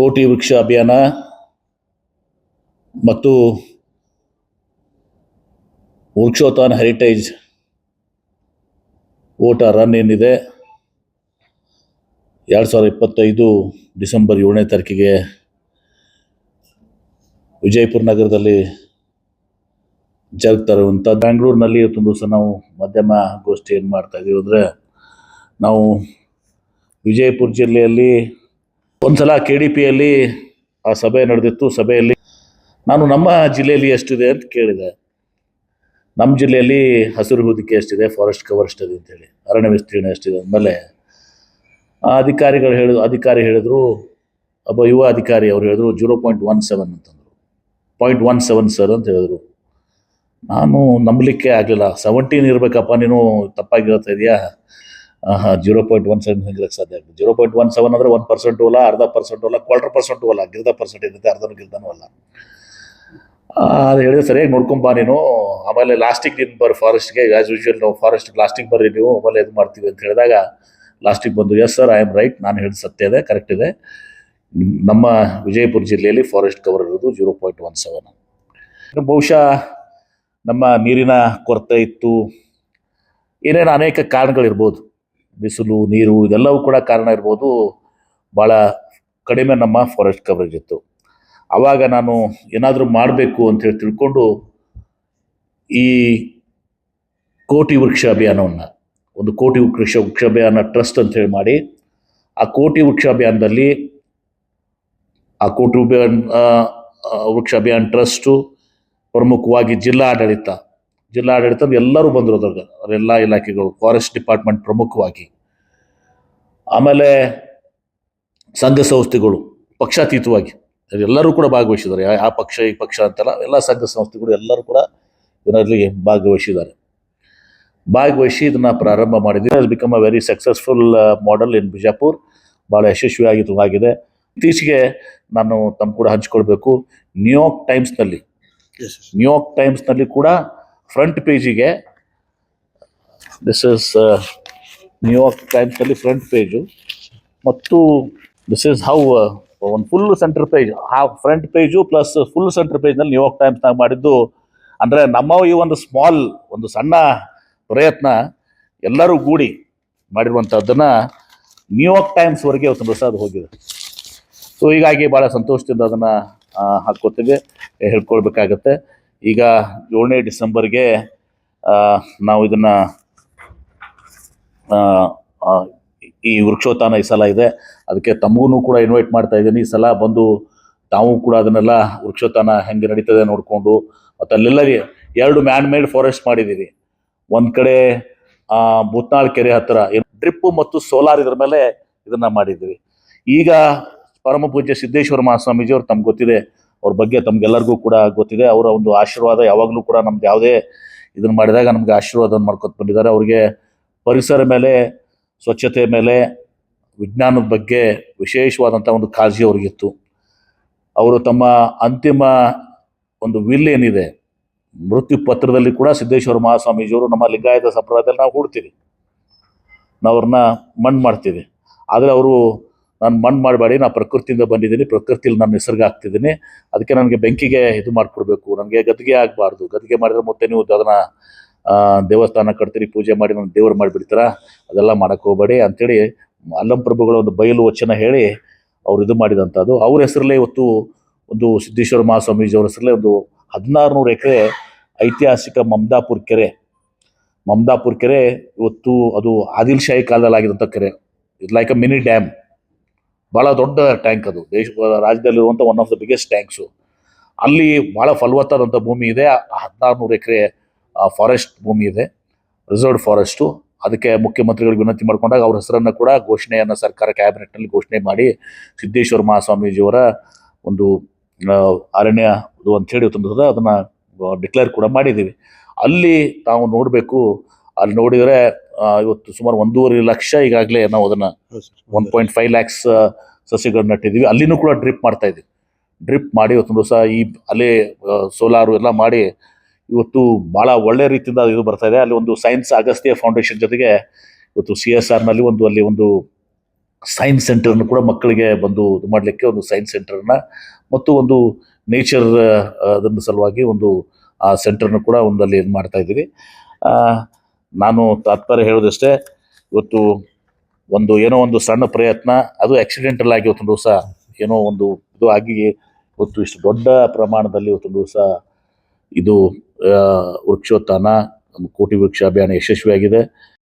ಕೋಟಿ ವೃಕ್ಷ ಅಭಿಯಾನ ಮತ್ತು ವೃಕ್ಷೋತ್ಥಾನ ಹೆರಿಟೇಜ್ ಓಟ ರನ್ ಏನಿದೆ ಎರಡು ಸಾವಿರದ ಇಪ್ಪತ್ತೈದು ಡಿಸೆಂಬರ್ ಏಳನೇ ತಾರೀಕಿಗೆ ವಿಜಯಪುರ ನಗರದಲ್ಲಿ ಜರುಗ್ತಾ ಇರುವಂಥ ಬ್ಯಾಂಗ್ಳೂರಿನಲ್ಲಿ ಇವತ್ತೊಂದು ದಿವಸ ನಾವು ಮಧ್ಯಮ ಗೋಷ್ಠಿ ಏನು ಮಾಡ್ತಾ ಅಂದರೆ ನಾವು ವಿಜಯಪುರ ಜಿಲ್ಲೆಯಲ್ಲಿ ಒಂದ್ಸಲ ಕೆ ಡಿ ಪಿಯಲ್ಲಿ ಆ ಸಭೆ ನಡೆದಿತ್ತು. ಸಭೆಯಲ್ಲಿ ನಾನು ನಮ್ಮ ಜಿಲ್ಲೆಯಲ್ಲಿ ಎಷ್ಟಿದೆ ಅಂತ ಕೇಳಿದೆ. ನಮ್ಮ ಜಿಲ್ಲೆಯಲ್ಲಿ ಹಸಿರು ಹೊದಿಕೆ ಎಷ್ಟಿದೆ ಫಾರೆಸ್ಟ್ ಕವರ್ ಎಷ್ಟಿದೆ ಅಂತೇಳಿ, ಅರಣ್ಯ ವಿಸ್ತೀರ್ಣ ಎಷ್ಟಿದೆ ಅಂದಮೇಲೆ ಆ ಅಧಿಕಾರಿಗಳು ಹೇಳಿದ ಅಧಿಕಾರಿ ಹೇಳಿದ್ರು, ಒಬ್ಬ ಯುವ ಅಧಿಕಾರಿ ಅವ್ರು ಹೇಳಿದ್ರು ಜೀರೋ ಪಾಯಿಂಟ್ ಒನ್ ಸೆವೆನ್ ಅಂತಂದರು. ಪಾಯಿಂಟ್ ಒನ್ ಸೆವೆನ್ ಸರ್ ಅಂತ ಹೇಳಿದ್ರು. ನಾನು ನಂಬಲಿಕ್ಕೆ ಆಗಲಿಲ್ಲ. ಸೆವೆಂಟೀನ್ ಇರಬೇಕಪ್ಪ, ನೀನು ತಪ್ಪಾಗಿ ಇದೆಯಾ? ಜೀರೋ ಪಾಯಿಂಟ್ ಒನ್ ಸೆವೆನ್ ಹೆಂಗಿರಕ್ಕೆ ಸಾಧ್ಯ ಆಗುತ್ತೆ ಜೀರೋ ಪಾಯಿಂಟ್ ಒನ್ ಸೆವೆನ್ ಅಂದರೆ ಒನ್ ಪರ್ಸೆಂಟು ಅಲ್ಲ ಅರ್ಧ ಪರ್ಸೆಂಟು ಅಲ್ಲ ಕ್ವಾರ್ಟರ್ ಪರ್ಸೆಂಟು ಅಲ್ಲ ಗಿರ್ದ ಪರ್ಸೆಂಟ್ ಇರುತ್ತೆ ಅರ್ಧನೂ ಗಿರ್ದನೂ ಅಲ್ಲ. ಅದು ಹೇಳಿದ್ರೆ ಸರಿಯಾಗಿ ನೋಡ್ಕೊಂಬ ನೀನು. ಆಮೇಲೆ ಲಾಸ್ಟಿಗೆ ನೀನು ಬರ್ ಫಾರೆಸ್ಟ್ಗೆ ಆ್ಯಸ್ ಯೂಶುವಲ್ ನಾವು ಫಾರೆಸ್ಟ್ ಲಾಸ್ಟಿಗೆ ಬರ್ರಿ ನೀವು, ಆಮೇಲೆ ಇದು ಮಾಡ್ತೀವಿ ಅಂತ ಹೇಳಿದಾಗ ಲಾಸ್ಟಿಗೆ ಬಂದು yes sir I am right ನಾನು ಹೇಳಿದ ಸತ್ಯ ಇದೆ ಕರೆಕ್ಟ್ ಇದೆ. ನಮ್ಮ ವಿಜಯಪುರ ಜಿಲ್ಲೆಯಲ್ಲಿ ಫಾರೆಸ್ಟ್ ಕವರ್ ಇರೋದು ಜೀರೋ ಪಾಯಿಂಟ್ ಒನ್ ಸೆವೆನ್. ಬಹುಶಃ ನಮ್ಮ ನೀರಿನ ಕೊರತೆ ಇತ್ತು. ಏನೇನು ಅನೇಕ ಕಾರಣಗಳಿರ್ಬೋದು. ಬಿಸಿಲು, ನೀರು ಇದೆಲ್ಲವೂ ಕೂಡ ಕಾರಣ ಇರ್ಬೋದು. ಭಾಳ ಕಡಿಮೆ ನಮ್ಮ ಫಾರೆಸ್ಟ್ ಕವರೇಜ್ ಇತ್ತು. ಆವಾಗ ನಾನು ಏನಾದರೂ ಮಾಡಬೇಕು ಅಂತ ಹೇಳಿ ತಿಳ್ಕೊಂಡು ಈ ಕೋಟಿ ವೃಕ್ಷ ಅಭಿಯಾನವನ್ನು, ಒಂದು ಕೋಟಿ ವೃಕ್ಷ ವೃಕ್ಷ ಅಭಿಯಾನ ಟ್ರಸ್ಟ್ ಅಂತೇಳಿ ಮಾಡಿ, ಆ ಕೋಟಿ ವೃಕ್ಷ ಅಭಿಯಾನದಲ್ಲಿ ಆ ಕೋಟಿ ಅಭಿಯಾನ ವೃಕ್ಷ ಅಭಿಯಾನ ಟ್ರಸ್ಟು ಪ್ರಮುಖವಾಗಿ ಜಿಲ್ಲಾ ಆಡಳಿತ ಜಿಲ್ಲಾ ಆಡಳಿತ ಎಲ್ಲರೂ ಬಂದರು ಅದ್ರಾಗ. ಅವರೆಲ್ಲ ಇಲಾಖೆಗಳು ಫಾರೆಸ್ಟ್ ಡಿಪಾರ್ಟ್ಮೆಂಟ್ ಪ್ರಮುಖವಾಗಿ. ಆಮೇಲೆ ಸಂಘ ಸಂಸ್ಥೆಗಳು ಪಕ್ಷಾತೀತವಾಗಿ. ಎಲ್ಲರೂ ಕೂಡ ಭಾಗವಹಿಸಿದ್ದಾರೆ. ಆ ಪಕ್ಷ ಈ ಪಕ್ಷ ಅಂತಲ್ಲ ಎಲ್ಲ ಸಂಘ ಸಂಸ್ಥೆಗಳು ಎಲ್ಲರೂ ಕೂಡ ಇದರಲ್ಲಿ ಭಾಗವಹಿಸಿದ್ದಾರೆ. ಭಾಗವಹಿಸಿ ಇದನ್ನು ಪ್ರಾರಂಭ ಮಾಡಿದ್ವಿ become a very successful model in Bijapur ಭಾಳ ಯಶಸ್ವಿಯಾಗಿ ಆಗಿದೆ ಇತ್ತೀಚೆಗೆ ನಾನು ತಮ್ಮ ಕೂಡ ಹಂಚ್ಕೊಳ್ಬೇಕು. ನ್ಯೂಯಾರ್ಕ್ ಟೈಮ್ಸ್ನಲ್ಲಿ ನ್ಯೂಯಾರ್ಕ್ ಟೈಮ್ಸ್ನಲ್ಲಿ ಕೂಡ ಫ್ರಂಟ್ ಪೇಜಿಗೆ ದಿಸ್ ಇಸ್ ನ್ಯೂಯಾರ್ಕ್ ಟೈಮ್ಸಲ್ಲಿ ಫ್ರಂಟ್ ಪೇಜು ಮತ್ತು ದಿಸ್ ಇಸ್ ಹೌ ಒಂದು ಫುಲ್ ಸೆಂಟರ್ ಪೇಜ್ ಆ front page plus full centre ಪೇಜ್ನಲ್ಲಿ New York ಟೈಮ್ಸ್ನಾಗ ಮಾಡಿದ್ದು. ಅಂದರೆ ನಮ್ಮ ಈ ಒಂದು ಸ್ಮಾಲ್ ಒಂದು ಸಣ್ಣ ಪ್ರಯತ್ನ ಎಲ್ಲರೂ ಗೂಡಿ ಮಾಡಿರುವಂಥದ್ದನ್ನು ನ್ಯೂಯಾರ್ಕ್ ಟೈಮ್ಸ್ವರೆಗೆ ಇವತ್ತು ಅದು ಹೋಗಿದೆ. ಸೊ ಹೀಗಾಗಿ ಭಾಳ ಸಂತೋಷದಿಂದ ಅದನ್ನು ಹಾಕ್ಕೋತೀವಿ. ಹೇಳ್ಕೊಳ್ಬೇಕಾಗತ್ತೆ. ಈಗ ಏಳನೇ ಡಿಸೆಂಬರ್ಗೆ ನಾವು ಇದನ್ನು ಈ ವೃಕ್ಷೋತ್ಥಾನ ಈ ಸಲ ಇದೆ. ಅದಕ್ಕೆ ತಮಗೂ ಕೂಡ ಇನ್ವೈಟ್ ಮಾಡ್ತಾ ಇದ್ದೀನಿ. ಈ ಸಲ ಬಂದು ತಾವು ಕೂಡ ಅದನ್ನೆಲ್ಲ ವೃಕ್ಷೋತ್ಥಾನ ಹೆಂಗೆ ನಡೀತದೆ ನೋಡಿಕೊಂಡು, ಮತ್ತು ಅಲ್ಲೆಲ್ಲ ಎರಡು ಮ್ಯಾನ್ ಮೇಡ್ ಫಾರೆಸ್ಟ್ ಮಾಡಿದ್ದೀವಿ. ಒಂದು ಕಡೆ ಭೂತ್ನಾಳ್ ಕೆರೆ ಹತ್ತಿರ ಡ್ರಿಪ್ಪು ಮತ್ತು ಸೋಲಾರ್ ಇದ್ರ ಮೇಲೆ ಇದನ್ನು ಮಾಡಿದ್ದೀವಿ. ಈಗ ಪರಮ ಪೂಜ್ಯ ಸಿದ್ದೇಶ್ವರ ಮಹಾಸ್ವಾಮೀಜಿಯವರು ತಮ್ಗೆ ಗೊತ್ತಿದೆ ಅವ್ರ ಬಗ್ಗೆ ತಮ್ಗೆಲ್ಲರಿಗೂ ಕೂಡ ಗೊತ್ತಿದೆ. ಅವರ ಒಂದು ಆಶೀರ್ವಾದ ಯಾವಾಗಲೂ ಕೂಡ ನಮ್ದು ಯಾವುದೇ ಇದನ್ನ ಮಾಡಿದಾಗ ನಮ್ಗೆ ಆಶೀರ್ವಾದ ಮಾಡ್ಕೊತ ಬಂದಿದ್ದಾರೆ. ಅವರಿಗೆ ಪರಿಸರ ಮೇಲೆ, ಸ್ವಚ್ಛತೆ ಮೇಲೆ, ವಿಜ್ಞಾನದ ಬಗ್ಗೆ ವಿಶೇಷವಾದಂಥ ಒಂದು ಕಾಳಜಿ ಅವ್ರಿಗಿತ್ತು. ಅವರು ತಮ್ಮ ಅಂತಿಮ ಒಂದು ವಿಲ್ ಏನಿದೆ, ಮೃತ್ಯು ಪತ್ರದಲ್ಲಿ ಕೂಡ ಸಿದ್ದೇಶ್ವರ ಮಹಾಸ್ವಾಮೀಜಿಯವರು ನಮ್ಮ ಲಿಂಗಾಯತ ಸಂಪ್ರದಾಯದಲ್ಲಿ ನಾವು ಹೂಡ್ತೀವಿ. ನಾವು ಅವ್ರನ್ನ ಮಣ್ಣು ಮಾಡ್ತೀವಿ. ಆದರೆ ಅವರು ನಾನು ಮಣ್ಣು ಮಾಡಬೇಡಿ ನಾನು ಪ್ರಕೃತಿಯಿಂದ ಬಂದಿದ್ದೀನಿ ಪ್ರಕೃತಿಯಲ್ಲಿ ನಾನು ನಿಸರ್ಗ ಆಗ್ತಿದ್ದೀನಿ ಅದಕ್ಕೆ ನನಗೆ ಬೆಂಕಿಗೆ ಇದು ಮಾಡಿಕೊಡ್ಬೇಕು. ನನಗೆ ಗದ್ದಿಗೆ ಆಗಬಾರ್ದು. ಗದ್ದಿಗೆ ಮಾಡಿದ್ರೆ ಮತ್ತೆ ನೀವು ಅದನ್ನು ದೇವಸ್ಥಾನ ಕಟ್ತೀರಿ, ಪೂಜೆ ಮಾಡಿ ನನ್ನ ದೇವರು ಮಾಡಿಬಿಡ್ತೀರಾ? ಅದೆಲ್ಲ ಮಾಡಕ್ಕೆ ಹೋಗಬೇಡಿ ಅಂಥೇಳಿ ಅಲ್ಲಂ ಪ್ರಭುಗಳ ಒಂದು ಬಯಲು ವಚನ ಹೇಳಿ ಅವ್ರು ಇದು ಮಾಡಿದಂಥದ್ದು ಅವ್ರ ಹೆಸರಲ್ಲೇ ಇವತ್ತು ಒಂದು ಸಿದ್ದೇಶ್ವರ ಮಹಾಸ್ವಾಮೀಜಿ ಅವ್ರ ಹೆಸರಲ್ಲೇ ಒಂದು ಹದಿನಾರು ನೂರು ಎಕರೆ ಐತಿಹಾಸಿಕ ಮಮದಾಪುರ್ ಕೆರೆ. ಮಮದಾಪುರ್ ಕೆರೆ ಇವತ್ತು ಅದು ಆದಿಲ್ ಶಾಹಿ ಕಾಲದಲ್ಲಿ ಆಗಿದಂಥ ಕೆರೆ. It like a mini dam ಭಾಳ ದೊಡ್ಡ ಟ್ಯಾಂಕ್ ಅದು. ದೇಶ, ರಾಜ್ಯದಲ್ಲಿರುವಂಥ one of the biggest tanks ಅಲ್ಲಿ ಭಾಳ ಫಲವತ್ತಾದಂಥ ಭೂಮಿ ಇದೆ. ಹದಿನಾರು ನೂರು ಎಕರೆ ಫಾರೆಸ್ಟ್ ಭೂಮಿ ಇದೆ. ರಿಸರ್ವ್ ಫಾರೆಸ್ಟು ಅದಕ್ಕೆ ಮುಖ್ಯಮಂತ್ರಿಗಳಿಗೆ ವಿನಂತಿ ಮಾಡಿಕೊಂಡಾಗ ಅವ್ರ ಹೆಸರನ್ನು ಕೂಡ ಘೋಷಣೆಯನ್ನು ಸರ್ಕಾರ ಕ್ಯಾಬಿನೆಟ್ನಲ್ಲಿ ಘೋಷಣೆ ಮಾಡಿ ಸಿದ್ದೇಶ್ವರ ಮಹಾಸ್ವಾಮೀಜಿಯವರ ಒಂದು ಅರಣ್ಯ ಇದು ಅಂಥೇಳಿ ತುಂಬ ಅದನ್ನು ಡಿಕ್ಲೇರ್ ಕೂಡ ಮಾಡಿದ್ದೀವಿ. ಅಲ್ಲಿ ನಾವು ನೋಡಬೇಕು, ಅಲ್ಲಿ ನೋಡಿದರೆ ಇವತ್ತು ಸುಮಾರು ಒಂದೂವರೆ ಲಕ್ಷ ಈಗಾಗಲೇ ನಾವು ಅದನ್ನು ಒನ್ ಪಾಯಿಂಟ್ ಫೈವ್ ಲ್ಯಾಕ್ಸ್ ಸಸಿಗಳನ್ನ ನೆಟ್ಟಿದ್ದೀವಿ. ಅಲ್ಲಿನೂ ಕೂಡ ಡ್ರಿಪ್ ಮಾಡ್ತಾ ಇದ್ದೀವಿ. ಡ್ರಿಪ್ ಮಾಡಿ ಇವತ್ತೊಂದು ದಿವಸ ಈ ಅಲ್ಲೇ ಸೋಲಾರು ಎಲ್ಲ ಮಾಡಿ ಇವತ್ತು ಭಾಳ ಒಳ್ಳೆ ರೀತಿಯಿಂದ ಇದು ಬರ್ತಾ ಇದೆ. ಅಲ್ಲಿ ಒಂದು ಸೈನ್ಸ್ ಅಗಸ್ತ್ಯ ಫೌಂಡೇಶನ್ ಜೊತೆಗೆ ಇವತ್ತು ಸಿ ಎಸ್ ಆರ್ನಲ್ಲಿ ಒಂದು ಅಲ್ಲಿ ಒಂದು ಸೈನ್ಸ್ ಸೆಂಟರ್ನು ಕೂಡ ಮಕ್ಕಳಿಗೆ ಬಂದು ಇದು ಮಾಡಲಿಕ್ಕೆ ಒಂದು ಸೈನ್ಸ್ ಸೆಂಟರ್ನ ಮತ್ತು ಒಂದು ನೇಚರ್ ಅದನ್ನು ಸಲುವಾಗಿ ಒಂದು ಆ ಸೆಂಟರ್ನು ಕೂಡ ಒಂದಲ್ಲಿ ಇದು ಮಾಡ್ತಾ ಇದ್ದೀವಿ. ನಾನು ತಾತ್ಪರ್ಯ ಹೇಳೋದಷ್ಟೇ ಇವತ್ತು ಒಂದು ಏನೋ ಒಂದು ಸಣ್ಣ ಪ್ರಯತ್ನ, ಅದು ಆಕ್ಸಿಡೆಂಟಲ್ ಆಗಿ ಇವತ್ತೊಂದು ದಿವಸ ಏನೋ ಒಂದು ಇದು ಆಗಿ ಇವತ್ತು ಇಷ್ಟು ದೊಡ್ಡ ಪ್ರಮಾಣದಲ್ಲಿ ಇವತ್ತೊಂದು ದಿವಸ ಇದು ವೃಕ್ಷೋತ್ಥಾನ ಕೋಟಿ ವೃಕ್ಷ ಅಭಿಯಾನ ಯಶಸ್ವಿಯಾಗಿದೆ.